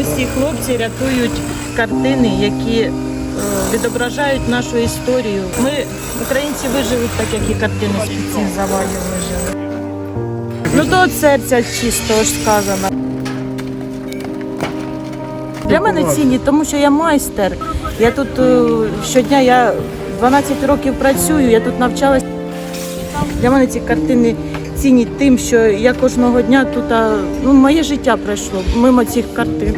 Ось ці хлопці рятують картини, які е, відображають нашу історію. Ми, українці, виживуть так, як і картини з під цих завалів вижили. Ну то від серця чистого ж сказано. Для мене цінні, тому що я майстер. Я тут е, щодня я 12 років працюю, я тут навчалась. Для мене ці картини цінні тим, що я кожного дня тут ну, моє життя пройшло мимо цих картин.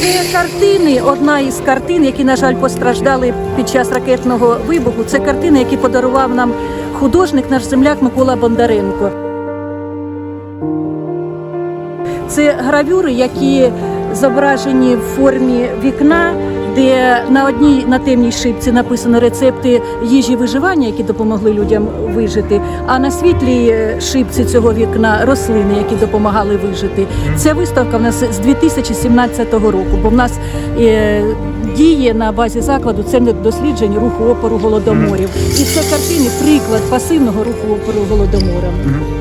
Це картини, одна із картин, які, на жаль, постраждали під час ракетного вибуху. Це картини, які подарував нам художник, наш земляк Микола Бондаренко. Це гравюри, які зображені в формі вікна, де на одній на темній шипці написано рецепти їжі виживання, які допомогли людям вижити. А на світлій е, шипці цього вікна рослини, які допомагали вижити. Ця виставка в нас з 2017 року, бо в нас е, діє на базі закладу центр досліджень руху опору голодоморів. І це картини приклад пасивного руху опору голодоморам.